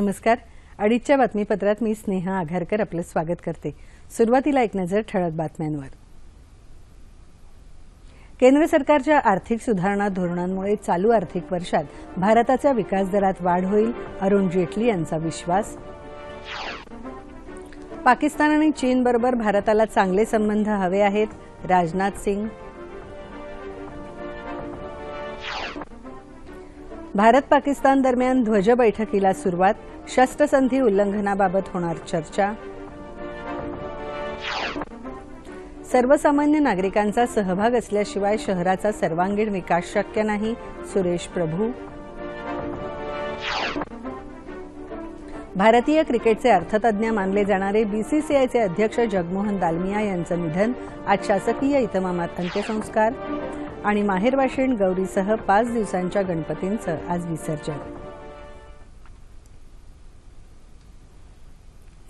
नमस्कार. अडीचच्या बातमीपत्रात मी स्नेहा आघारकर आपलं स्वागत करते. सुरुवातीला एक नजर ठळक बातम्यांवर. केंद्र सरकारच्या आर्थिक सुधारणा धोरणांमुळे चालू आर्थिक वर्षात भारताच्या विकास दरात वाढ होईल अरुण जेटली यांचा विश्वास. पाकिस्तान आणि चीनबरोबर भारताला चांगले संबंध हवे आहेत राजनाथ सिंग. भारत पाकिस्तान दरम्यान ध्वज बैठकीला सुरुवात शस्त्रसंधी उल्लंघनाबाबत होणार चर्चा. सर्वसामान्य नागरिकांचा सहभाग असल्याशिवाय शहराचा सर्वांगीण विकास शक्य नाही सुरेश प्रभू. भारतीय क्रिकेटचे अर्थतज्ञ मानले जाणारे बीसीसीआयचे अध्यक्ष जगमोहन दालमिया यांचं निधन आज शासकीय इतमामात अंत्यसंस्कार. आणि माहेरवाशीण गौरीसह पाच दिवसांच्या गणपतींचं आज विसर्जन.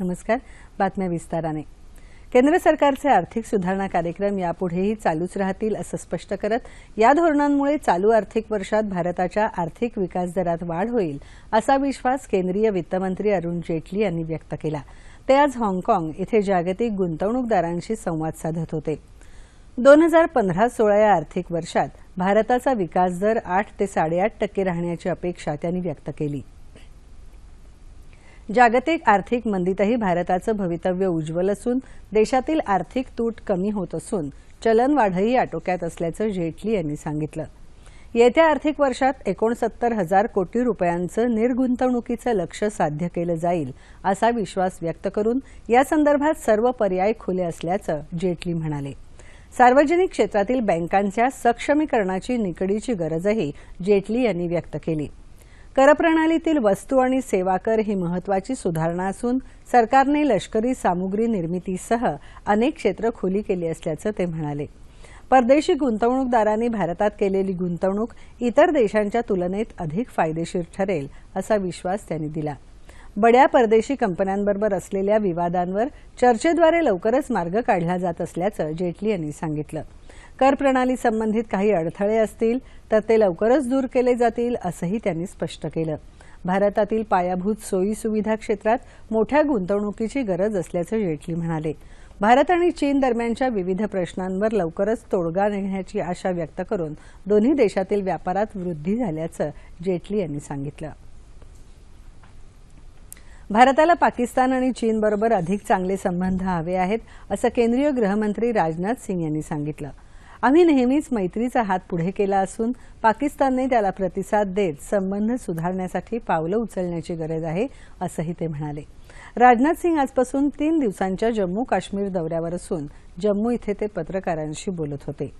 नमस्कार बातम्या विस्ताराने. केंद्र सरकारचे आर्थिक सुधारणा कार्यक्रम यापुढेही चालूच राहतील असं स्पष्ट करत या धोरणांमुळे चालू आर्थिक वर्षात भारताच्या आर्थिक विकास दरात वाढ होईल असा विश्वास केंद्रीय वित्तमंत्री अरुण जेटली यांनी व्यक्त केला. ते आज हाँगकाँग इथे जागतिक गुंतवणूकदारांशी संवाद साधत होते. दोन हजार पंधरा सोळा या आर्थिक वर्षात भारताचा विकास दर आठ ते साडेआठ टक्के राहण्याची अपेक्षा त्यांनी व्यक्त केली. जागतिक आर्थिक मंदीतही भारताचं भवितव्य उज्ज्वल असून देशातील आर्थिक तूट कमी होत असून चलनवाढही आटोक्यात असल्याचं जेटली यांनी सांगितलं. येत्या आर्थिक वर्षात एकोणसत्तर हजार कोटी रुपयांचं निर्गुंतवणुकीचं लक्ष साध्य केलं जाईल असा विश्वास व्यक्त करून यासंदर्भात सर्व पर्याय खुले असल्याचं जेटली म्हणाले. सार्वजनिक क्षेत्रातील बँकांच्या सक्षमीकरणाची निकडीची गरजही जेटली यांनी व्यक्त केली. करप्रणालीतील वस्तू आणि सेवा कर ही महत्वाची सुधारणा असून सरकारने लष्करी सामुग्री निर्मितीसह अनेक क्षेत्र खुली केली असल्याचं ते म्हणाले. परदेशी गुंतवणूकदारांनी भारतात केलेली गुंतवणूक इतर देशांच्या तुलनेत अधिक फायदेशीर ठरेल असा विश्वास त्यांनी दिला. बड्या परदेशी कंपन्यांबरोबर असलेल्या विवादांवर चर्चेद्वारे लवकरच मार्ग काढला जात असल्याचं जेटली यांनी सांगितलं. कर प्रणाली संबंधित काही अडथळे असतील तर ते लवकरच दूर केले जातील असंही त्यांनी स्पष्ट केलं. भारतातील पायाभूत सोयी सुविधा क्षेत्रात मोठ्या गुंतवणुकीची गरज असल्याचं जेटली म्हणाले. भारत आणि चीन दरम्यानच्या विविध प्रश्नांवर लवकरच तोडगा निघण्याची आशा व्यक्त करून दोन्ही देशातील व्यापारात वृद्धी झाल्याचं जेटली यांनी सांगितलं. भारताला पाकिस्तान आणि चीनबरोबर अधिक चांगले संबंध हवे आहेत असं केंद्रीय गृहमंत्री राजनाथ सिंग यांनी सांगितलं. आम्ही नेहमीच मैत्रीचा हात पुढे केला असून पाकिस्तानने त्याला प्रतिसाद देत संबंध सुधारण्यासाठी पावलं उचलण्याची गरज आहे असंही ते म्हणाले. राजनाथ सिंग आजपासून तीन दिवसांच्या जम्मू काश्मीर दौऱ्यावर असून जम्मू इथे ते पत्रकारांशी बोलत होते.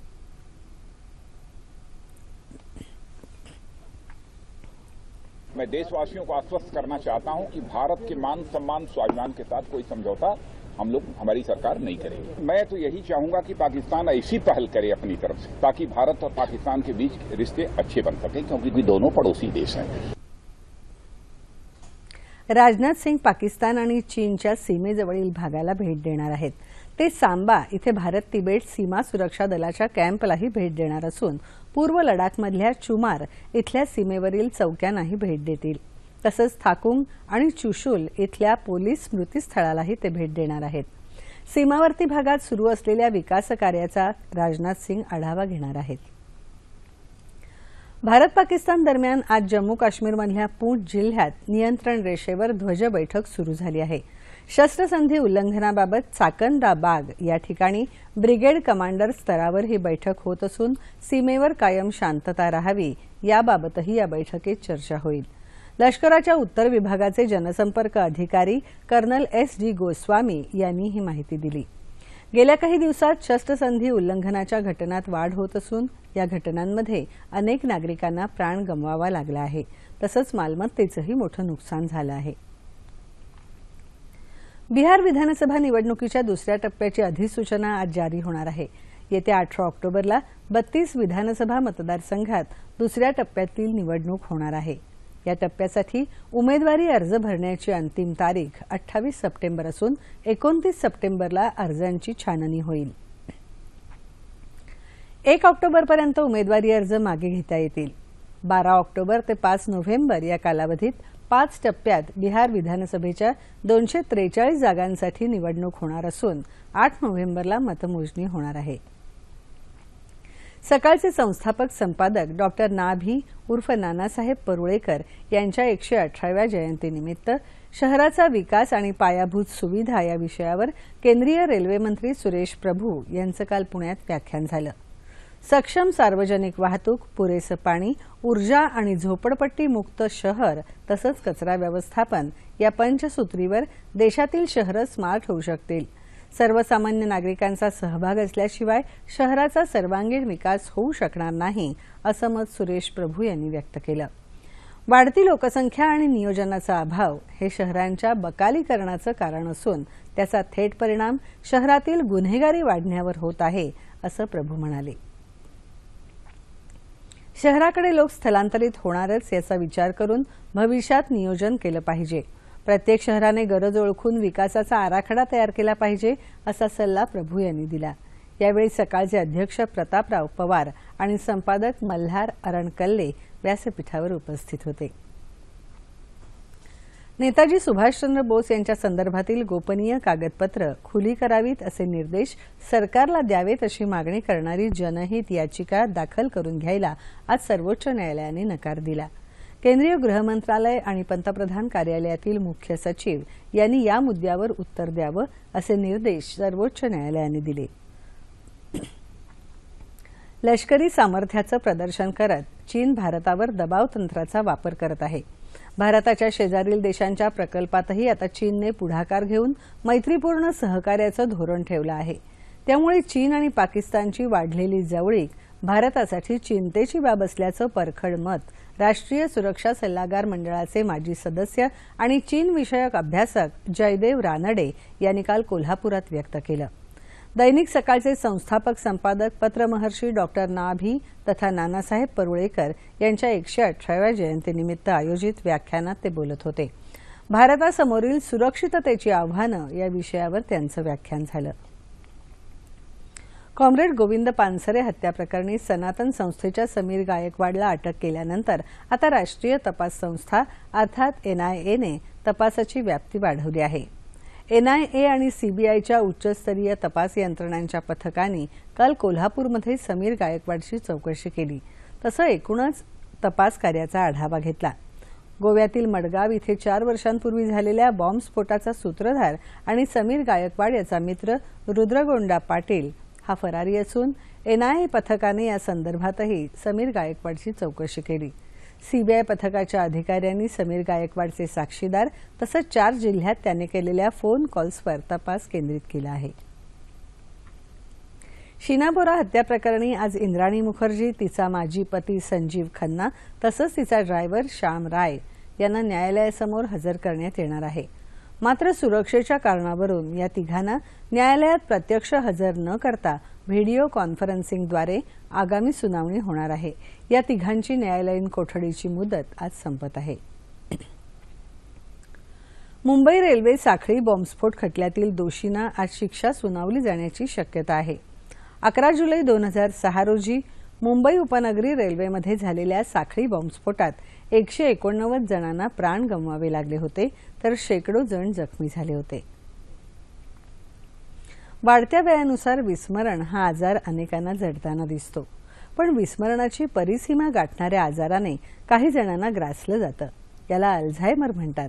मैं देशवासियों को आश्वस्त करना चाहता हूँ कि भारत के मान सम्मान, स्वाभिमान के साथ कोई समझौता हम लोग, हमारी सरकार नहीं करेगी। मैं तो यही चाहूँगा कि पाकिस्तान ऐसी पहल करे अपनी तरफ़ से, ताकि भारत और पाकिस्तान के बीच रिश्ते अच्छे बन सके, क्योंकि दोनों पड़ोसी देश हैं। राजनाथ सिंग पाकिस्तान आणि चीनच्या सीमेजवळील भागाला भेट आहेत. ते सांबा इथे भारत तिबेट सीमा सुरक्षा दलाच्या कॅम्पलाही भेट असून पूर्व लडाखमधल्या चुमार इथल्या सीमेवरील चौक्यांनाही भेट देतील. तसंच थाकुंग आणि चुशुल इथल्या पोलीस स्मृतीस्थळालाही ते भेट देणार आहेत. सीमावर्ती भागात सुरू असलेल्या विकास कार्याचा राजनाथ सिंग आढावा घेणार आहेत. भारत पाकिस्तान दरम्यान आज जम्मू काश्मीरमधल्या पूंछ जिल्ह्यात नियंत्रण रेषेवर ध्वज बैठक सुरू झाली आहे. शस्त्रसंधी उल्लंघनाबाबत चाकंदा बाग या ठिकाणी ब्रिगेड कमांडर स्तरावर ही बैठक होत असून सीमेवर कायम शांतता राहावी याबाबतही या बैठकीत चर्चा होईल. लष्कराच्या उत्तर विभागाचे जनसंपर्क अधिकारी कर्नल एस डी गोस्वामी यांनी ही माहिती दिली. गेल्या काही दिवसात शस्त्रसंधी उल्लंघनाच्या घटनात वाढ होत असून या घटनांमध्ये अनेक नागरिकांना प्राण गमवावा लागला आहे. तसंच मालमत्तेचंही मोठं नुकसान झालं आहे. बिहार विधानसभा निवडणुकीच्या दुसऱ्या टप्प्याची अधिसूचना आज जारी होणार आहे. येत्या अठरा ऑक्टोबरला बत्तीस विधानसभा मतदारसंघात दुसऱ्या टप्प्यातील निवडणूक होणार आहे. या टप्प्यासाठी उमेदवारी अर्ज भरण्याची अंतिम तारीख अठ्ठावीस सप्टेंबर असून एकोणतीस सप्टेंबरला अर्जांची छाननी होईल. एक ऑक्टोबरपर्यंत उमेदवारी अर्ज मागे घेता येतील. बारा ऑक्टोबर ते पाच नोव्हेंबर या कालावधीत पाच टप्प्यात बिहार विधानसभेच्या दोनशे त्रेचाळीस जागांसाठी निवडणूक होणार असून आठ नोव्हेंबरला मतमोजणी होणार आहे. सकाळचे संस्थापक संपादक डॉक्टर नाभी उर्फ नानासाहेब परुळेकर यांच्या एकशे अठराव्या जयंतीनिमित्त शहराचा विकास आणि पायाभूत सुविधा या विषयावर केंद्रीय रेल्वेमंत्री सुरेश प्रभू यांचं काल पुण्यात व्याख्यान झालं. सक्षम सार्वजनिक वाहतूक पुरेसं पाणी ऊर्जा आणि झोपडपट्टी मुक्त शहर तसंच कचरा व्यवस्थापन या पंचसूत्रीवर देशातील शहरं स्मार्ट होऊ शकतील. सर्वसामान्य नागरिकांचा सहभाग असल्याशिवाय शहराचा सर्वांगीण विकास होऊ शकणार नाही असं मत सुरेश प्रभू यांनी व्यक्त केलं. वाढती लोकसंख्या आणि नियोजनाचा अभाव हे शहरांच्या बकालीकरणाचं कारण असून त्याचा थेट परिणाम शहरातील गुन्हेगारी वाढण्यावर होत आहे असं प्रभू म्हणाले. शहराकडे लोक स्थलांतरित होणारच याचा विचार करून भविष्यात नियोजन केलं पाहिजे. प्रत्येक शहराने गरज ओळखून विकासाचा आराखडा तयार केला पाहिजे असा सल्ला प्रभू यांनी दिला. यावेळी सकाळचे अध्यक्ष प्रतापराव पवार आणि संपादक मल्हार अरणकल्ले व्यासपीठावर उपस्थित होते. नेताजी सुभाषचंद्र बोस यांच्या संदर्भातील गोपनीय कागदपत्र खुली करावीत असे निर्देश सरकारला द्यावेत अशी मागणी करणारी जनहित याचिका दाखल करून घ्यायला आज सर्वोच्च न्यायालयाने नकार दिला. केंद्रीय गृहमंत्रालय आणि पंतप्रधान कार्यालयातील मुख्य सचिव यांनी या मुद्द्यावर उत्तर द्यावं असे निर्देश सर्वोच्च न्यायालयाने दिले. लष्करी सामर्थ्याचं प्रदर्शन करत चीन भारतावर दबाव तंत्राचा वापर करत आहे. भारताच्या शेजारील देशांच्या प्रकल्पातही आता चीनने पुढाकार घेऊन मैत्रीपूर्ण सहकार्याचं धोरण ठेवलं आहे. त्यामुळे चीन आणि पाकिस्तानची वाढलेली जवळीक भारतासाठी चिंतेची बाब असल्याचं परखड मत राष्ट्रीय सुरक्षा सल्लागार मंडळाचे माजी सदस्य आणि चीन विषयक अभ्यासक जयदेव रानडे यांनी काल कोल्हापुरात व्यक्त केलं. दैनिक सकाळचे संस्थापक संपादक पत्रमहर्षी डॉक्टर नाभी तथा नानासाहेब परुळेकर यांच्या एकशे अठराव्या जयंतीनिमित्त आयोजित व्याख्यानात ते बोलत होते. भारतासमोरील सुरक्षिततेची आव्हानं या विषयावर त्यांचं व्याख्यान झालं. कॉम्रेड गोविंद पानसरे हत्याप्रकरणी सनातन संस्थेच्या समीर गायकवाडला अटक केल्यानंतर आता राष्ट्रीय तपास संस्था अर्थात एनआयएने तपासाची व्याप्ती वाढवली आहे. एनआयए आणि सीबीआयच्या उच्चस्तरीय तपास यंत्रणांच्या पथकांनी काल कोल्हापूरमध्ये समीर गायकवाडची चौकशी केली. तसं एकूणच तपास कार्याचा आढावा घेतला. गोव्यातील मडगाव इथे चार वर्षांपूर्वी झालेल्या बॉम्बस्फोटाचा सूत्रधार आणि समीर गायकवाड याचा मित्र रुद्रगोंडा पाटील हा फरारी असून एनआयए पथकाने या संदर्भातही समीर गायकवाडची चौकशी केली. सीबीआय पथकाच्या अधिकाऱ्यांनी समीर गायकवाडचे साक्षीदार तसंच चार जिल्ह्यात त्याने केलेल्या फोन कॉल्सवर तपास केंद्रित केला आहे. शीना बोरा हत्या प्रकरणी आज इंद्राणी मुखर्जी तिचा माजी पती संजीव खन्ना तसंच तिचा ड्रायव्हर श्याम राय यांना न्यायालयासमोर हजर करण्यात येणार आहे. मात्र सुरक्षेच्या कारणावरून या तिघांना न्यायालयात प्रत्यक्ष हजर न करता व्हिडिओ कॉन्फरन्सिंगद्वारे आगामी सुनावणी होणार आहे. या तिघांची न्यायालयीन कोठडीची मुदत आज संपत आहे. मुंबई रेल्वे साखळी बॉम्बस्फोट खटल्यातील दोषींना आज शिक्षा सुनावली जाण्याची शक्यता आहे. अकरा जुलै दोन हजार सहा रोजी मुंबई उपनगरी रेल्वेमध्ये झालेल्या साखळी बॉम्बस्फोटात एकशे एकोणनव्वद जणांना प्राण गमवावे लागले होते तर शेकडो जण जखमी झाले होते. वाढत्या वयानुसार विस्मरण हा आजार अनेकांना जडताना दिसतो. पण विस्मरणाची परिसीमा गाठणाऱ्या आजाराने काही जणांना ग्रासलं जातं. याला अल्झायमर म्हणतात.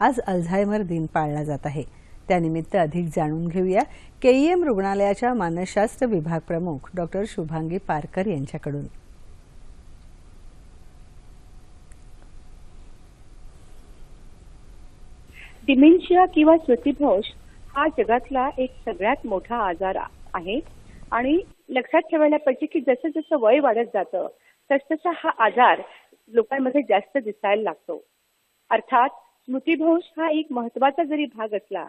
आज अल्झायमर दिन पाळला जात आहे. त्यानिमित्त अधिक जाणून घेऊया केईएम रुग्णालयाच्या मानसशास्त्र विभाग प्रमुख डॉक्टर शुभांगी पारकर यांच्याकडून. डिमेन्शिया किंवा श्रुतीभोष हा जगातला एक सगळ्यात मोठा आजार आहे. आणि लक्षात ठेवायला पाहिजे की जसं जसं वय वाढत जातं तसतसा हा आजार लोकांमध्ये जास्त दिसायला लागतो. अर्थात स्मृतिभ्रंश हा एक महत्त्वाचा जरी भाग असला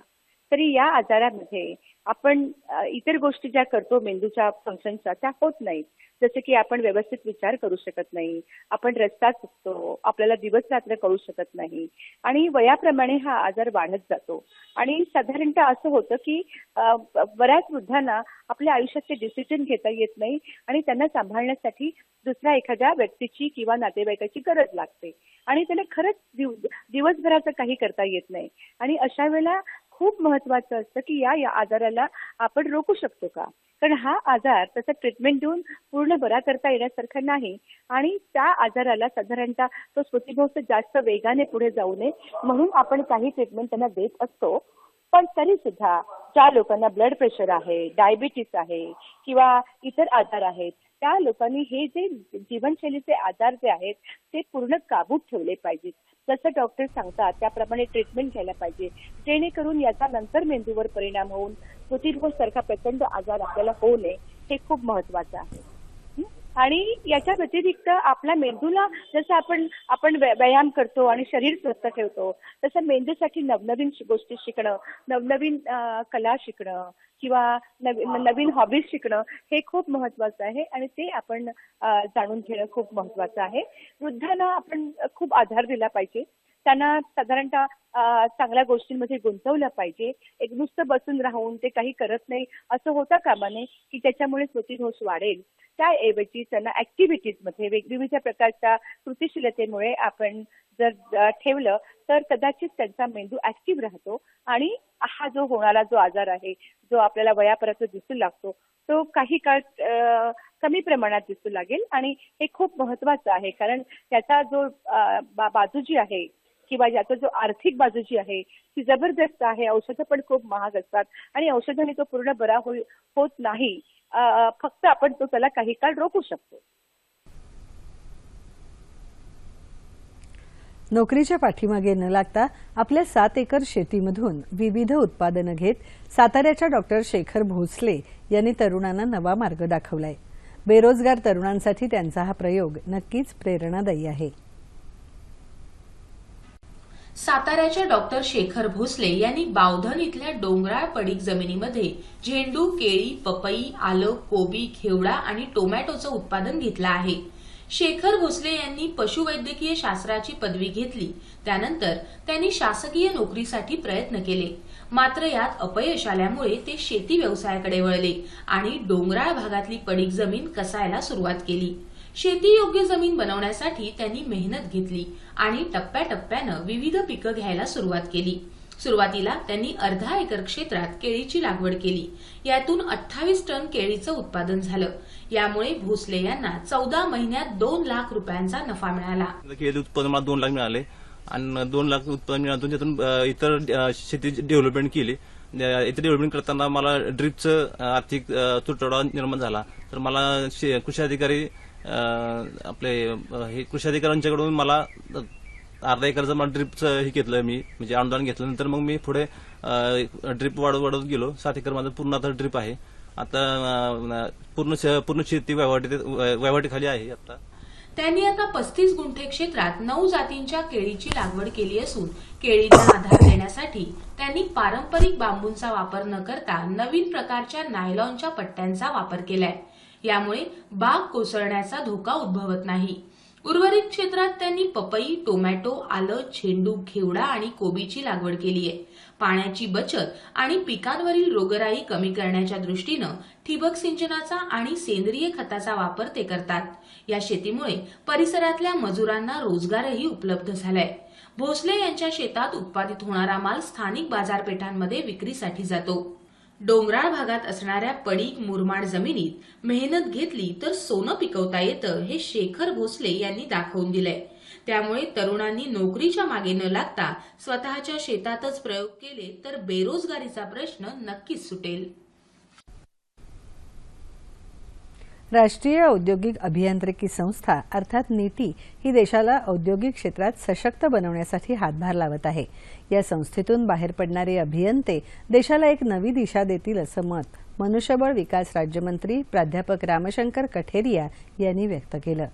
तरी या आजारामध्ये आपण इतर गोष्टी ज्या करतो मेंदूच्या फंक्शनच्या त्या होत नाहीत. जसे की आपण व्यवस्थित विचार करू शकत नाही आपण रस्ता चुकतो आपल्याला दिवस रात्र कळू शकत नाही आणि वयाप्रमाणे हा आजार वाढत जातो. आणि साधारणतः असं होतं की बऱ्याच वृद्धांना आपल्या आयुष्याचे डिसिजन घेता येत नाही आणि त्यांना सांभाळण्यासाठी दुसऱ्या एखाद्या व्यक्तीची किंवा नातेवाईकाची गरज लागते. आणि त्याला खरंच दिव- दिवसभराचं काही करता येत नाही. आणि अशा वेळेला खूप महत्वाचं असतं की या या आजाराला आपण रोखू शकतो का? कारण हा आजार तसं ट्रीटमेंट देऊन पूर्ण बरा करता येण्यासारखा नाही आणि त्या आजाराला साधारणतः तो स्मृतिभोग जास्त वेगाने पुढे जाऊ नये म्हणून आपण काही ट्रीटमेंट त्यांना देत असतो. पण तरी सुद्धा ज्या लोकांना ब्लड प्रेशर आहे डायबिटीस आहे किंवा इतर आजार आहेत त्या लोकांनी हे जे जीवनशैलीचे आजार जे आहेत ते पूर्ण काबूत ठेवले पाहिजेत. जसं डॉक्टर सांगतात त्याप्रमाणे ट्रीटमेंट घ्यायला पाहिजे. जेणेकरून याचा नंतर मेंदूवर परिणाम होऊन स्मृतिभ्रंश सारखा प्रचंड आजार आपल्याला होऊ नये हे खूप महत्वाचं आहे. आणि याच्या व्यतिरिक्त आपल्या मेंदूला जसं आपण आपण व्या- व्यायाम करतो आणि शरीर स्वस्थ ठेवतो तसं मेंदूसाठी नवनवीन गोष्टी शिकणं नवनवीन कला शिकणं किंवा नवीन नवीन हॉबीज शिकणं हे खूप महत्वाचं आहे आणि ते आपण जाणून घेणं खूप महत्वाचं आहे. वृद्धांना आपण खूप आधार दिला पाहिजे. त्यांना साधारणतः चांगल्या गोष्टींमध्ये गुंतवलं पाहिजे. एक नुसतं बसून राहून ते काही करत नाही असं होता कामा नये की त्याच्यामुळे स्मृतिदोष वाढेल. त्याऐवजी त्यांना ऍक्टिव्हिटीजमध्ये वेगवेगळ्या प्रकारच्या कृतिशीलतेमुळे आपण जर ठेवलं तर कदाचित त्यांचा मेंदू ऍक्टिव्ह राहतो आणि हा जो होणारा जो आजार आहे जो आपल्याला वयापर्यंत दिसू लागतो तो काही काळ कमी प्रमाणात दिसू लागेल आणि हे खूप महत्वाचं आहे. कारण त्याचा जो बा- बाजू जी आहे किंवा याचा जो आर्थिक बाजू जी आहे ती जबरदस्त आहे. औषधं पण खूप महाग असतात आणि औषधाने तो पूर्ण बरा होत नाही. फक्त आपण तो त्याला काही काळ रोखू शकतो. नोकरीच्या पाठीमागे न लागता आपल्या सात एकर शेतीमधून विविध उत्पादनं घेत साताऱ्याच्या डॉक्टर शेखर भोसले यांनी तरुणांना नवा मार्ग दाखवलाय. बेरोजगार तरुणांसाठी त्यांचा हा प्रयोग नक्कीच प्रेरणादायी आहे. साताऱ्याच्या डॉक्टर शेखर भोसले यांनी बावधन इथल्या डोंगराळ पडीक जमिनीमध्ये झेंडू केळी पपई आलं कोबी घेवडा आणि टोमॅटोचं उत्पादन घेतलं आहे. शेखर भोसले यांनी पशुवैद्यकीय शास्त्राची पदवी घेतली. त्यानंतर त्यांनी शासकीय नोकरीसाठी प्रयत्न केले. मात्र यात अपयश आल्यामुळे ते शेती व्यवसायाकडे वळले आणि डोंगराळ भागातली पडीक जमीन कसायला सुरुवात केली. शेती योग्य जमीन बनवण्यासाठी त्यांनी मेहनत घेतली. आणि टप्प्याटप्प्यानं विविध पिकं घ्यायला सुरुवात केली. सुरुवातीला त्यांनी अर्धा एकर क्षेत्रात केळीची लागवड केली. यातून अठ्ठावीस टन केळीचं उत्पादन झालं. यामुळे भोसले यांना चौदा महिन्यात दोन लाख रुपयांचा नफा मिळाला. केळी उत्पादन मला दोन लाख मिळाले. आणि दोन लाख उत्पादन मिळालं त्यातून इतर शेती डेव्हलपमेंट केली. इथे इतर डेव्हलपमेंट करताना मला ड्रीपचं आर्थिक तुटवडा निर्माण झाला. तर मला कृषी अधिकारी आपले हे कृषी अधिकाऱ्यांच्याकडून मला अर्धा एकरचं मला ड्रीपचं हे घेतलं मी म्हणजे अनुदान घेतलं. नंतर मग मी पुढे ड्रीप वाढत वाढत गेलो. सात एकर माझं पूर्ण आता ड्रीप आहे. आता पूर्ण पूर्ण शेती वैवाटी खाली आहे आता. त्यांनी आता पस्तीस गुंठे क्षेत्रात नऊ जातींच्या केळीची लागवड केली असून केळीचा आधार देण्यासाठी त्यांनी पारंपरिक बांबूंचा वापर न करता नवीन प्रकारच्या नायलॉनच्या पट्ट्यांचा वापर केलाय. यामुळे बाग कोसळण्याचा धोका उद्भवत नाही. उर्वरित क्षेत्रात त्यांनी पपई टोमॅटो आलं झेंडू घेवडा आणि कोबीची लागवड केली आहे. पाण्याची बचत आणि पिकांवरील रोगराई कमी करण्याच्या दृष्टीनं ठिबक सिंचनाचा आणि सेंद्रिय खताचा वापर ते करतात. या शेतीमुळे परिसरातल्या मजुरांना रोजगारही उपलब्ध झालाय. भोसले यांच्या शेतात उत्पादित होणारा माल स्थानिक बाजारपेठांमध्ये विक्रीसाठी जातो. डोंगराळ भागात असणाऱ्या पडीक मुरमाड जमिनीत मेहनत घेतली तर सोनं पिकवता येतं हे शेखर भोसले यांनी दाखवून दिलंय. त्यामुळे तरुणांनी नोकरीच्या मागे न लागता स्वतःच्या शेतातच प्रयोग केले तर बेरोजगारीचा प्रश्न नक्कीच सुटेल. राष्ट्रीय औद्योगिक अभियांत्रिकी संस्था अर्थात नीती ही देशाला औद्योगिक क्षेत्रात सशक्त बनवण्यासाठी हातभार लावत आहे. या संस्थेतून बाहेर पडणारे अभियंते देशाला एक नवी दिशा देतील असं मत मनुष्यबळ विकास राज्यमंत्री प्राध्यापक रामशंकर कठेरिया यांनी व्यक्त केलं.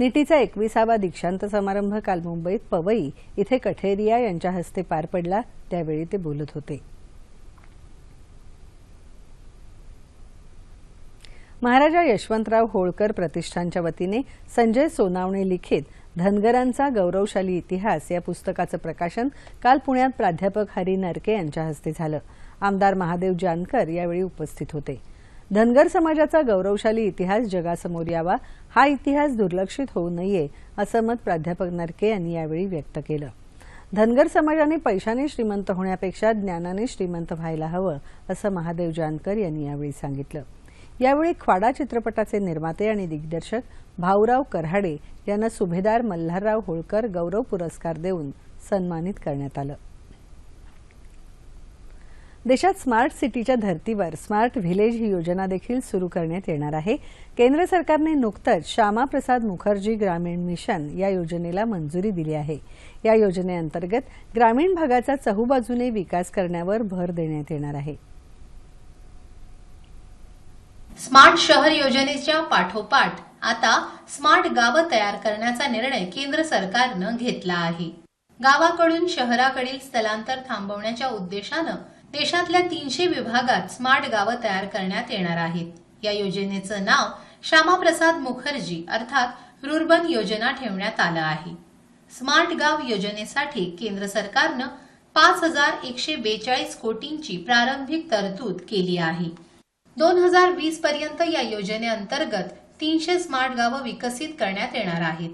नीटीचा एकविसावा दीक्षांत समारंभ काल मुंबईत पवई इथे कठेरिया यांच्या हस्ते पार पडला त्यावेळी ते बोलत होते. महाराजा यशवंतराव होळकर प्रतिष्ठानच्या वतीने संजय सोनावणे लिखित धनगरांचा गौरवशाली इतिहास या पुस्तकाचं प्रकाशन काल पुण्यात प्राध्यापक हरी नरके यांच्या हस्ते झालं. आमदार महादेव जानकर यावेळी उपस्थित होते. धनगर समाजाचा गौरवशाली इतिहास जगासमोर यावा हा इतिहास दुर्लक्षित होऊ नये असं मत प्राध्यापक नरके यांनी यावेळी व्यक्त केलं. धनगर समाजाने पैशाने श्रीमंत होण्यापेक्षा ज्ञानाने श्रीमंत व्हायला हवं असं महादेव जानकर यांनी यावेळी सांगितलं. यावेळी ख्वाडा चित्रपटाचे निर्माते आणि दिग्दर्शक भाऊराव कऱ्हाडे यांना सुभेदार मल्हारराव होळकर गौरव पुरस्कार देऊन सन्मानित करण्यात आलं. देशात स्मार्ट सिटीच्या धर्तीवर स्मार्ट व्हिलेज ही योजना देखील सुरू करण्यात येणार आहे. केंद्र सरकारने नुकतंच श्यामाप्रसाद मुखर्जी ग्रामीण मिशन या योजनेला मंजुरी दिली आहे. या योजनेअंतर्गत ग्रामीण भागाचा चहूबाजूने विकास करण्यावर भर देण्यात येणार आहे. स्मार्ट शहर योजनेच्या पाठोपाठ आता स्मार्ट गावं तयार करण्याचा निर्णय केंद्र सरकारनं घेतला आहे. गावाकडून शहराकडील स्थलांतर थांबवण्याच्या उद्देशानं देशातल्या तीनशे विभागात स्मार्ट गावं तयार करण्यात येणार आहेत. या योजनेचं नाव श्यामाप्रसाद मुखर्जी अर्थात रुर्बन योजना ठेवण्यात आलं आहे. स्मार्ट गाव योजनेसाठी केंद्र सरकारनं पाच हजार एकशे बेचाळीस कोटींची प्रारंभिक तरतूद केली आहे. दोन हजार वीस पर्यंत या योजनेअंतर्गत तीनशे स्मार्ट गावं विकसित करण्यात येणार आहेत.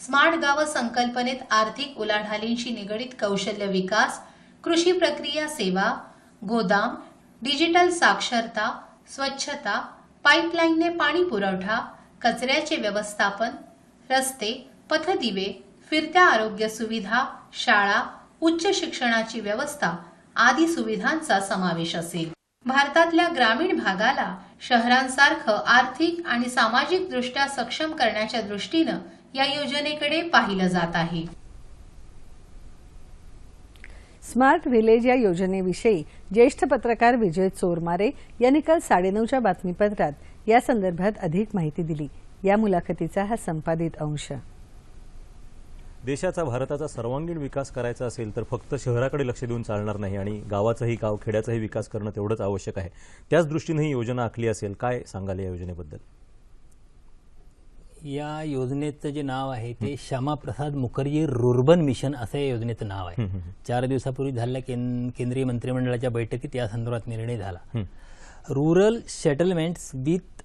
स्मार्ट गावं संकल्पनेत आर्थिक उलाढालींशी निगडीत कौशल्य विकास कृषी प्रक्रिया सेवा गोदाम डिजिटल साक्षरता स्वच्छता पाईपलाईनने पाणी पुरवठा कचऱ्याचे व्यवस्थापन रस्ते पथदिवे फिरत्या आरोग्य सुविधा शाळा उच्च शिक्षणाची व्यवस्था आदी सुविधांचा समावेश असेल. भारतातल्या ग्रामीण भागाला शहरांसारखं आर्थिक आणि सामाजिक दृष्ट्या सक्षम करण्याच्या दृष्टीनं या योजनेकडे पाहिलं जात आहे. स्मार्ट व्हिलेज या योजनेविषयी ज्येष्ठ पत्रकार विजय चोरमारे यांनी काल साडेनऊच्या बातमीपत्रात या संदर्भात अधिक माहिती दिली. या मुलाखतीचा हा संपादित अंश. देशाचा भारताचा सर्वांगीण विकास करायचा असेल तर फक्त शहराकडे लक्ष देऊन चालणार नाही आणि गावाचाही गाव खेड्याचाही विकास करणं तेवढंच आवश्यक आहे. त्याच दृष्टीने ही योजना आखली असेल. काय सांगाल या योजनेबद्दल? या योजनेचं जे नाव आहे ते श्यामाप्रसाद मुखर्जी रुर्बन मिशन असं या योजनेचं नाव आहे. चार दिवसापूर्वी झालेल्या कें- केंद्रीय मंत्रिमंडळाच्या बैठकीत या संदर्भात निर्णय झाला. Rural settlements with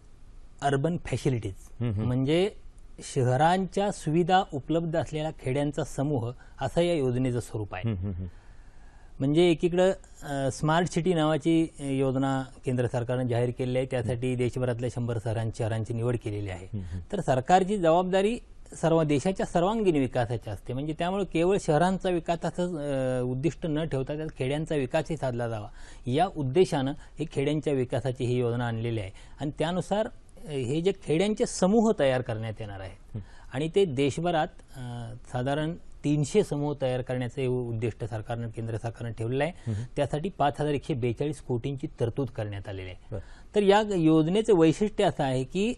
urban facilities म्हणजे शहरांच्या सुविधा उपलब्ध असलेल्या खेड्यांचा समूह असं या योजनेचं स्वरूप आहे. म्हणजे एकीकडं स्मार्ट सिटी नावाची योजना केंद्र सरकारनं जाहीर केलेली आहे. त्यासाठी देशभरातल्या शंभर शहरांची शहरांची निवड केलेली आहे. तर सरकारची जबाबदारी सर्व देशाच्या सर्वांगीण विकासाची असते. म्हणजे त्यामुळे केवळ शहरांचा विकासाचं अ, उद्दिष्ट न ठेवता त्यात खेड्यांचा विकासही साधला जावा. या उद्देशानं हे खेड्यांच्या विकासाची ही योजना आणलेली आहे. आणि त्यानुसार हे जे खेड्यांचे समूह तयार करण्यात येणार आहे आणि ते देशभरात साधारण तीनशे समूह तयार करण्याचं उद्दिष्ट सरकारनं केंद्र सरकारनं ठेवलेलं आहे. त्यासाठी पाच हजार एकशे बेचाळीस कोटींची तरतूद करण्यात आलेली आहे. तर या योजनेचं वैशिष्ट्य असं आहे की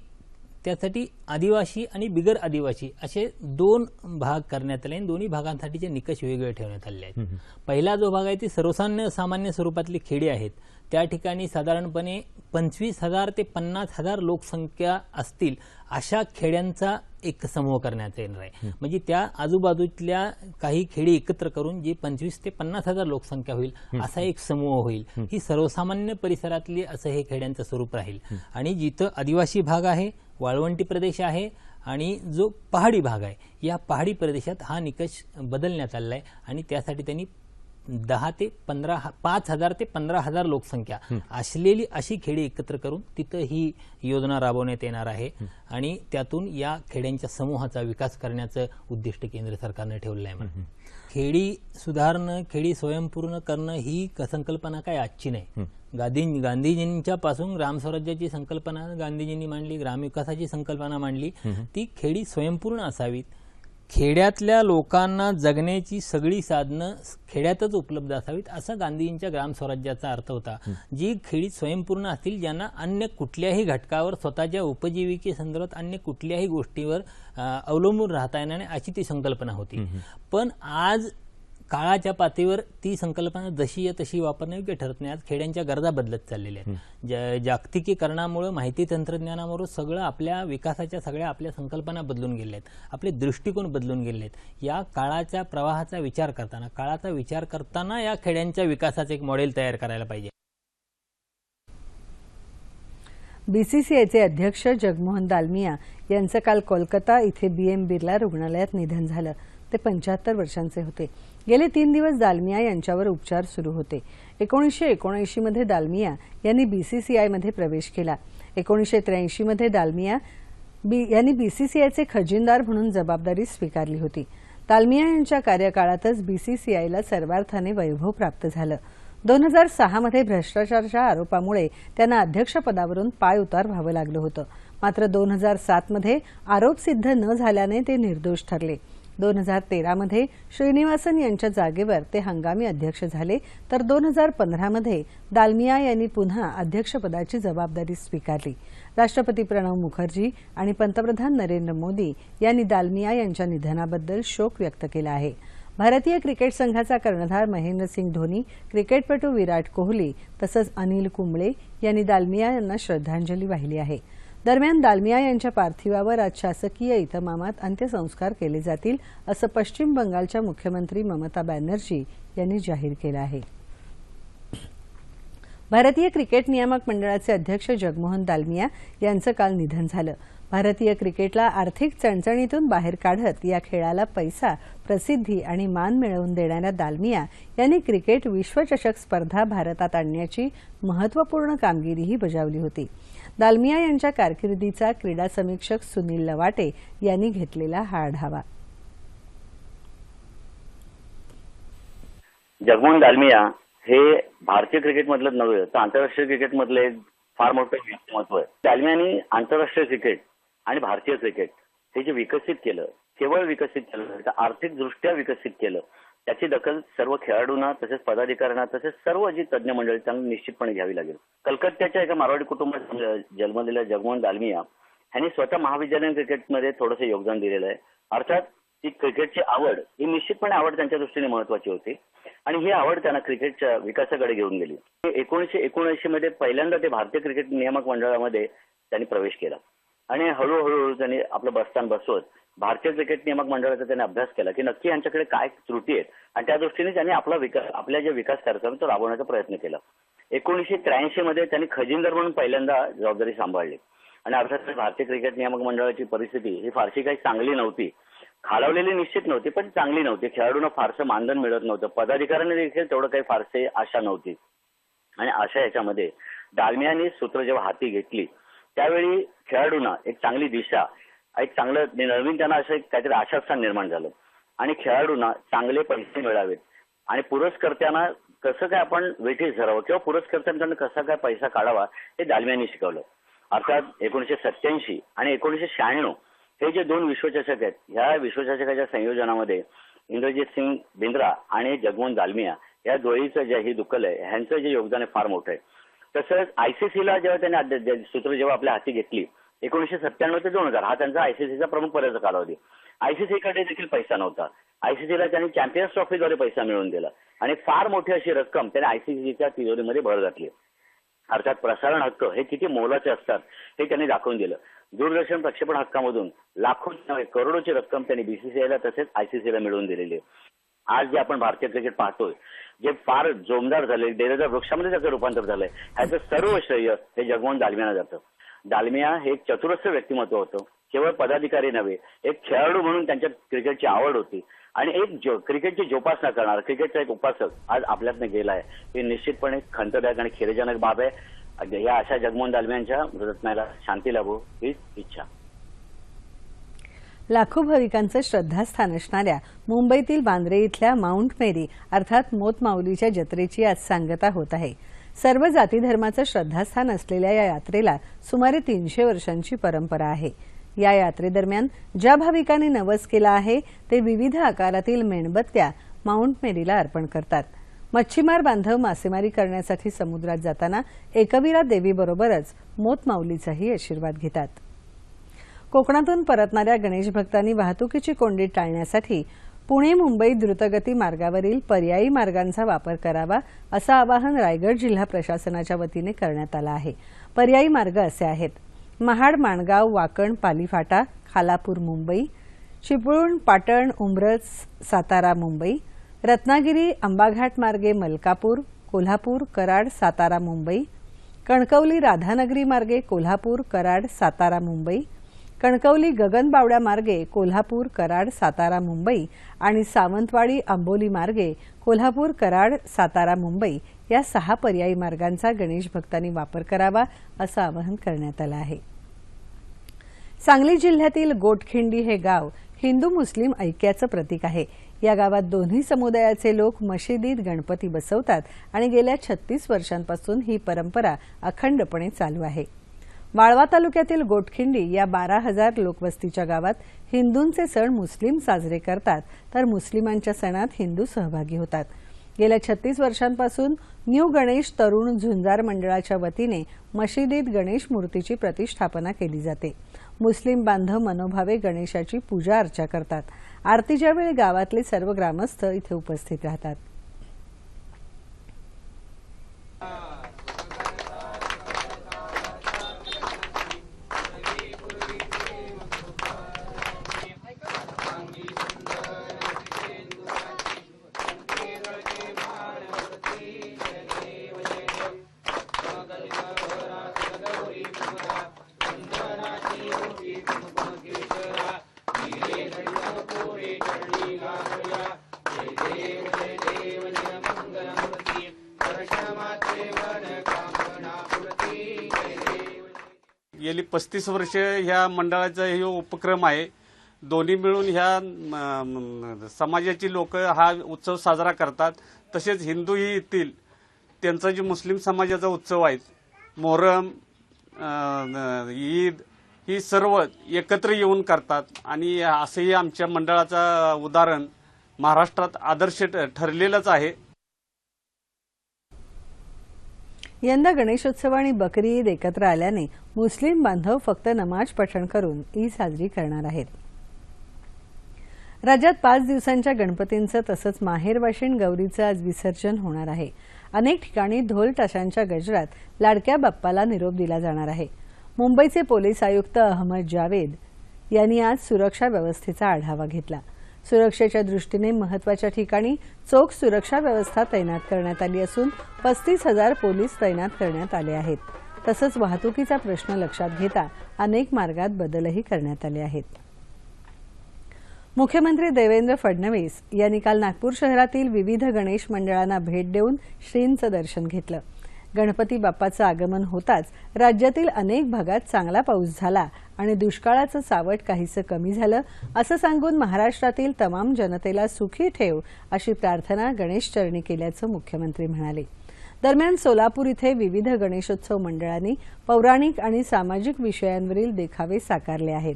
त्यासाठी आदिवासी आणि बिगर आदिवासी असे दोन भाग करण्यात आले. आणि दोन्ही भागांसाठीचे निकष वेगवेगळे ठेवण्यात आलेले आहेत. पहिला जो भाग आहे ती सर्वसामान्य सामान्य स्वरूपातली खेडी आहेत. त्या ठिकाणी साधारणपणे पंचवीस हजार ते पन्नास हजार लोकसंख्या असतील अशा खेड्यांचा एक समूह करण्यात येणार आहे. म्हणजे त्या आजूबाजूतल्या काही खेडी एकत्र करून जी पंचवीस ते पन्नास हजार लोकसंख्या होईल असा एक समूह होईल. ही सर्वसामान्य परिसरातली असं हे खेड्यांचं स्वरूप राहील. आणि जिथं आदिवासी भाग आहे वाळवंटी प्रदेश आहे आणि जो पहाडी भाग आहे या पहाडी प्रदेशात हा निकष बदलण्यात आलेला आहे आणि त्यासाठी त्यांनी दहा ते पंधरा पाच हजार ते पंधरा हजार लोकसंख्या असलेली अशी खेडी एकत्र करून तिथं ही योजना राबवण्यात येणार आहे आणि त्यातून या खेड्यांच्या समूहाचा विकास करण्याचं उद्दिष्ट केंद्र सरकारनं ठेवलेलं आहे म्हणून. खेडी सुधारणं खेडी स्वयंपूर्ण करणं ही संकल्पना काय आजची नाही. गांधी गांधीजींच्या पासून ग्रामस्वराज्याची संकल्पना गांधीजींनी मांडली ग्रामविकासाची संकल्पना मांडली. ती खेडी स्वयंपूर्ण असावीत. खेड्यातल्या लोकांना जगण्याची सगळी साधनं खेड्यातच उपलब्ध असावीत असा गांधीजींच्या ग्रामस्वराज्याचा अर्थ होता. जी खेडी स्वयंपूर्ण असतील ज्यांना अन्य कुठल्याही घटकावर स्वतःच्या उपजीविके संदर्भात अन्य कुठल्याही गोष्टीवर अवलंबून राहता येणार नाही अशी ती संकल्पना होती. पण आज काळाच्या पातळीवर ती संकल्पना जशी आहे तशी वापरणं योग्य ठरत नाही. आज खेड्यांच्या गरजा बदलत चाललेल्या आहेत. जा- जागतिकीकरणामुळे माहिती तंत्रज्ञानामुळे सगळं आपल्या विकासाच्या सगळ्या आपल्या संकल्पना बदलून गेल्या आहेत. आपले दृष्टिकोन बदलून गेले आहेत. या काळाच्या प्रवाहाचा विचार करताना काळाचा विचार करताना या खेड्यांच्या विकासाचं एक मॉडेल तयार करायला पाहिजे. बीसीसीआयचे अध्यक्ष जगमोहन दालमिया यांचं काल कोलकाता इथे बीएम बिर्ला रुग्णालयात निधन झालं. ते पंच्याहत्तर वर्षांचे होते. गेले तीन दिवस दालमिया यांच्यावर उपचार सुरू होते. एकोणीसशे एकोणऐंशी मध्ये दालमिया यांनी बीसीसीआयमध्ये प्रवेश केला. एकोणीसशे त्र्याऐंशी मध्ये दालमिया बी यांनी बीसीसीआयचे खजिनदार म्हणून जबाबदारी स्वीकारली होती. दालमिया यांच्या कार्यकाळातच बीसीसीआयला सर्वार्थाने वैभव प्राप्त झालं. दोन हजार सहामध्ये भ्रष्टाचारच्या भ्रष्टाचाराच्या आरोपामुळे त्यांना अध्यक्षपदावरून पाय उतार व्हावं लागलं होतं. मात्र दोन हजार सातमध्ये आरोप सिद्ध न झाल्याने ते निर्दोष ठरले. दोन हजार तेरामध्ये श्रीनिवासन यांच्या जागेवर ते हंगामी अध्यक्ष झाले. तर दोन हजार पंधरामध्ये दालमिया यांनी पुन्हा अध्यक्षपदाची जबाबदारी स्वीकारली. राष्ट्रपती प्रणव मुखर्जी आणि पंतप्रधान नरेंद्र मोदी यांनी दालमिया यांच्या निधनाबद्दल शोक व्यक्त केला आहे. भारतीय क्रिकेट संघाचा कर्णधार महेंद्रसिंग धोनी क्रिकेटपटू विराट कोहली तसंच अनिल कुंबळे यांनी दालमिया यांना श्रद्धांजली वाहिली आहे. दरम्यान दालमिया यांच्या पार्थिवावर आज शासकीय इतमामात अंत्यसंस्कार केले जातील असं पश्चिम बंगालच्या मुख्यमंत्री ममता बॅनर्जी यांनी जाहीर केलं आहे. भारतीय क्रिकेट नियामक मंडळाचे अध्यक्ष जगमोहन दालमिया यांचं काल निधन झालं. भारतीय क्रिकेटला आर्थिक चणचणीतून बाहेर काढत या खेळाला पैसा प्रसिद्धी आणि मान मिळवून देणाऱ्या दालमिया यांनी क्रिकेट विश्वचषक स्पर्धा भारतात आणण्याची महत्त्वपूर्ण कामगिरीही बजावली होती. दालमिया यांच्या कारकिर्दीचा क्रीडा समीक्षक सुनील लवाटे यांनी घेतलेला हा आढावा जगमोहन दालमिया हे भारतीय क्रिकेटमधलं नव्हे तर आंतरराष्ट्रीय क्रिकेटमधलं एक फार मोठं व्यक्तिमत्व आहे. दालमियानी आंतरराष्ट्रीय क्रिकेट आणि भारतीय क्रिकेट हे जे विकसित केलं केवळ विकसित केलं आर्थिक तर आर्थिकदृष्ट्या विकसित केलं त्याची दखल सर्व खेळाडूंना तसेच पदाधिकाऱ्यांना तसेच सर्व जी तज्ज्ञ मंडळी त्यांना निश्चितपणे घ्यावी लागेल. कलकत्त्याच्या एका मारवाडी कुटुंबात जन्मलेल्या जगमोहन दालमिया यांनी स्वतः महाविद्यालयीन क्रिकेटमध्ये थोडंसं योगदान दिलेलं आहे. अर्थात ती क्रिकेटची आवड ही निश्चितपणे आवड त्यांच्या दृष्टीने महत्वाची होती. आणि ही आवड त्यांना क्रिकेटच्या विकासाकडे घेऊन गेली. एकोणीसशे एकोणऐंशी मध्ये पहिल्यांदा ते भारतीय क्रिकेट नियामक मंडळामध्ये त्यांनी प्रवेश केला. आणि हळूहळू त्यांनी आपलं बसस्थान बसवत भारतीय क्रिकेट नियामक मंडळाचा त्यांनी अभ्यास केला की नक्की यांच्याकडे काय त्रुटी आहेत. आणि त्या दृष्टीने त्यांनी आपला विकास आपल्या जे विकास कार्यक्रम तो राबवण्याचा प्रयत्न केला. एकोणीसशे त्र्याऐंशी मध्ये त्यांनी खजिनदार म्हणून पहिल्यांदा जबाबदारी सांभाळली. आणि अर्थात भारतीय क्रिकेट नियामक मंडळाची परिस्थिती ही फारशी काही चांगली नव्हती. खालावलेली निश्चित नव्हती पण चांगली नव्हती. खेळाडूंना फारसं मानधन मिळत नव्हतं. पदाधिकाऱ्यांनी देखील तेवढं काही फारसे आशा नव्हती. आणि अशा याच्यामध्ये डालमियाने सूत्र जेव्हा हाती घेतली त्यावेळी खेळाडूंना एक चांगली दिशा एक चांगलं म्हणजे नवीन त्यांना असं एक काहीतरी आशास्थान निर्माण झालं. आणि खेळाडूंना चांगले पैसे मिळावेत. आणि पुरस्कर्त्यांना कसं काय आपण वेठीस धरावं किंवा पुरस्कर्त्यांकडून कसा काय पैसा काढावा हे दालम्यांनी शिकवलं. अर्थात एकोणीशे सत्याऐंशी आणि एकोणीशे शहाण्णव हे जे दोन विश्वचषक आहेत ह्या विश्वचषकाच्या संयोजनामध्ये इंद्रजित सिंग बिंद्रा आणि जगमोहन दालमिया या दोघीचं जे ही दुकल आहे ह्यांचं जे योगदान आहे फार मोठं आहे. तसंच आयसीसीला जेव्हा त्यांनी सूत्र जेव्हा आपल्या हाती घेतली एकोणीशे सत्त्याण्णव ते दोन हजार हा त्यांचा आयसीसीचा प्रमुख पदाचा कालावधी. आयसीसीकडे देखील पैसा नव्हता. आयसीसीला त्यांनी चॅम्पियन्स ट्रॉफीद्वारे पैसा मिळवून दिला. आणि फार मोठी अशी रक्कम त्याने आयसीसीच्या तिजोरीमध्ये भर घातली. अर्थात प्रसारण हक्क हे किती मोलाचे असतात हे त्यांनी दाखवून दिलं. दूरदर्शन प्रक्षेपण हक्कामधून लाखो नव्हे करोडोची रक्कम त्यांनी बीसीसीआयला तसेच आयसीसीला मिळवून दिलेली आहे. आज जे आपण भारतीय क्रिकेट पाहतोय जे फार जोमदार झाले डेरेदार वृक्षामध्ये त्याचं रूपांतर झालंय ह्याचं सर्व श्रेय हे जगमोहन दालमियाला जातं. डालमिया हे एक चतुरस्र व्यक्तिमत्व होतं. केवळ पदाधिकारी नव्हे एक खेळाडू म्हणून त्यांच्या क्रिकेटची आवड होती. आणि एक जो क्रिकेटची जोपासना करणार क्रिकेटचा एक उपासक आज आपल्यातनं गेला आहे. हे निश्चितपणे खंतदायक आणि खेरेजनक बाब आहे. या अशा जगमोहन दालमियांच्या मृतत्नाला शांती लाभो हीच इच्छा. लाखो भाविकांचं श्रद्धास्थान असणाऱ्या मुंबईतील बांद्रे इथल्या माउंट मेरी अर्थात मोतमाऊलीच्या जत्रेची आज सांगता होत आहे. सर्व जाती धर्माचं श्रद्धास्थान असलेल्या या यात्रेला सुमारे तीनशे वर्षांची परंपरा आहे. या यात्रेदरम्यान ज्या भाविकांनी नवस केला आहे ते विविध आकारातील मेणबत्त्या माउंट मेरीला अर्पण करतात. मच्छीमार बांधव मासेमारी करण्यासाठी समुद्रात जाताना एकवीरा देवीबरोबरच मोतमाऊलीचाही आशीर्वाद घेतात. कोकणातून परतणाऱ्या गणेश भक्तांनी वाहतुकीची कोंडी टाळण्यासाठी पुणे मुंबई द्रुतगती मार्गावरील पर्यायी मार्गांचा वापर करावा असं आवाहन रायगड जिल्हा प्रशासनाच्या वतीने करण्यात आलं आहे. पर्यायी मार्ग असे आहेत. महाड माणगाव वाकण पालीफाटा खालापूर मुंबई चिपळूण पाटण उमरज सातारा मुंबई रत्नागिरी अंबाघाट मार्गे मलकापूर कोल्हापूर कराड सातारा मुंबई कणकवली राधानगरी मार्गे कोल्हापूर कराड सातारा मुंबई कणकवली गगनबावड्या मार्गे कोल्हापूर कराड सातारा मुंबई आणि सावंतवाडी आंबोली मार्गे कोल्हापूर कराड सातारा मुंबई या सहा पर्यायी मार्गांचा गणेश भक्तांनी वापर करावा असं आवाहन करण्यात आलं आहे. सांगली जिल्ह्यातील गोटखिंडी हे गाव हिंदू मुस्लिम ऐक्याचं प्रतीक आहे. या गावात दोन्ही समुदायाचे लोक मशिदीत गणपती बसवतात आणि गेल्या छत्तीस वर्षांपासून ही परंपरा अखंडपणे चालू आहे. वाळवा तालुक्यातील गोटखिंडी या बारा हजार लोकवस्तीच्या गावात हिंदूंचे सण मुस्लिम साजरे करतात. तर मुस्लिमांच्या सणात हिंदू सहभागी होतात. गेल्या छत्तीस वर्षांपासून न्यू गणेश तरुण झुंजार मंडळाच्या वतीने मशिदीत गणेश मूर्तीची प्रतिष्ठापना केली जाते. मुस्लिम बांधव मनोभावे गणेशाची पूजा अर्चा करतात. आरतीच्या वेळी गावातले सर्व ग्रामस्थ इथे उपस्थित राहतात. पस्तीस वर्ष ह्या मंडळाचा हे उपक्रम आहे. दोन्ही मिळून ह्या म, समाजाची लोक हा उत्सव साजरा करतात. तसेच हिंदूही येतील त्यांचा जे मुस्लिम समाजाचा उत्सव आहे मोहरम ईद ही सर्व एकत्र येऊन करतात. आणि असंही आमच्या मंडळाचा उदाहरण महाराष्ट्रात आदर्श ठ- ठरलेलंच आहे. यंदा गणेशोत्सव आणि बकरी ईद एकत्र आल्याने मुस्लिम बांधव फक्त नमाज पठण करून ईद साजरी करणार आहेत. राज्यात पाच दिवसांच्या गणपतींचं तसंच माहेर वाशिण गौरीचं आज विसर्जन होणार आहे. अनेक ठिकाणी ढोल ताशांच्या गजरात लाडक्या बाप्पाला निरोप दिला जाणार आहे. मुंबईचे पोलीस आयुक्त अहमद जावेद यांनी आज सुरक्षा व्यवस्थेचा आढावा घेतला. सुरक्षेच्या दृष्टीने महत्त्वाच्या ठिकाणी चोख सुरक्षा व्यवस्था तैनात करण्यात आली असून पस्तीस हजार पोलीस तैनात करण्यात आले आहेत. तसंच वाहतुकीचा प्रश्न लक्षात घेता अनेक मार्गात बदलही करण्यात आले आहेत. मुख्यमंत्री देवेंद्र फडणवीस यांनी काल नागपूर शहरातील विविध गणेश मंडळांना भेट देऊन श्रींचं दर्शन घेतलं. गणपती बाप्पाचं आगमन होताच राज्यातील अनेक भागात चांगला पाऊस झाला आणि दुष्काळाचं सावट काहीसं कमी झालं असं सांगून महाराष्ट्रातील तमाम जनतेला सुखी ठेव अशी प्रार्थना गणेश चरणी केल्याचं मुख्यमंत्री म्हणाले. दरम्यान सोलापूर इथे विविध गणेशोत्सव मंडळांनी पौराणिक आणि सामाजिक विषयांवरील देखावे साकारले आहेत.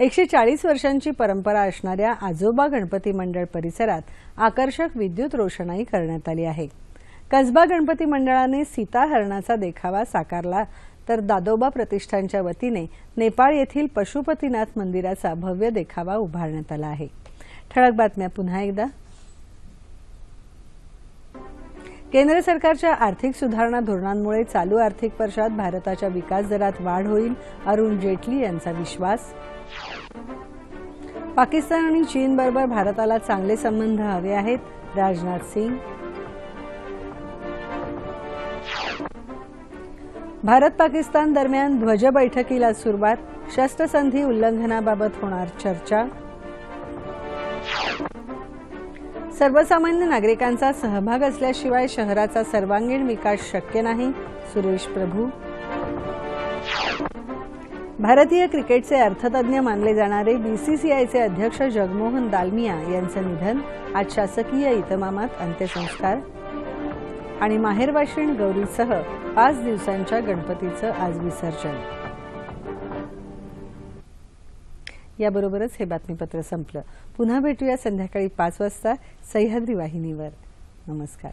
एकशे चाळीस वर्षांची परंपरा असणाऱ्या आजोबा गणपती मंडळ परिसरात आकर्षक विद्युत रोषणाई करण्यात आली आहे. कसबा गणपती मंडळाने सीता हरणाचा देखावा साकारला. तर दादोबा प्रतिष्ठानच्या वतीने नेपाळ येथील पशुपतीनाथ मंदिराचा भव्य देखावा उभारण्यात आला आहे. ठळक बातम्या पुन्हा एकदा. केंद्र सरकारच्या आर्थिक सुधारणा धोरणांमुळे चालू आर्थिक वर्षात भारताच्या विकास दरात वाढ होईल अरुण जेटली यांचा विश्वास. पाकिस्तान आणि चीनबरोबर भारताला चांगले संबंध हवे आहेत राजनाथ सिंग. भारत पाकिस्तान दरम्यान ध्वज बैठकीला सुरुवात शस्त्रसंधी उल्लंघनाबाबत होणार चर्चा. सर्वसामान्य नागरिकांचा सहभाग असल्याशिवाय शहराचा सर्वांगीण विकास शक्य नाही सुरेश प्रभू. भारतीय क्रिकेटचे अर्थतज्ञ मानले जाणारे बीसीसीआयचे अध्यक्ष जगमोहन दालमिया यांचं निधन आज शासकीय इतमामात अंत्यसंस्कार. आणि माहेरवाशिण गौरीसह पाच दिवसांच्या गणपतीचं आज विसर्जन. याबरोबरच हे बातमीपत्र संपलं. पुन्हा भेटूया संध्याकाळी पाच वाजता सह्याद्री वाहिनीवर. नमस्कार.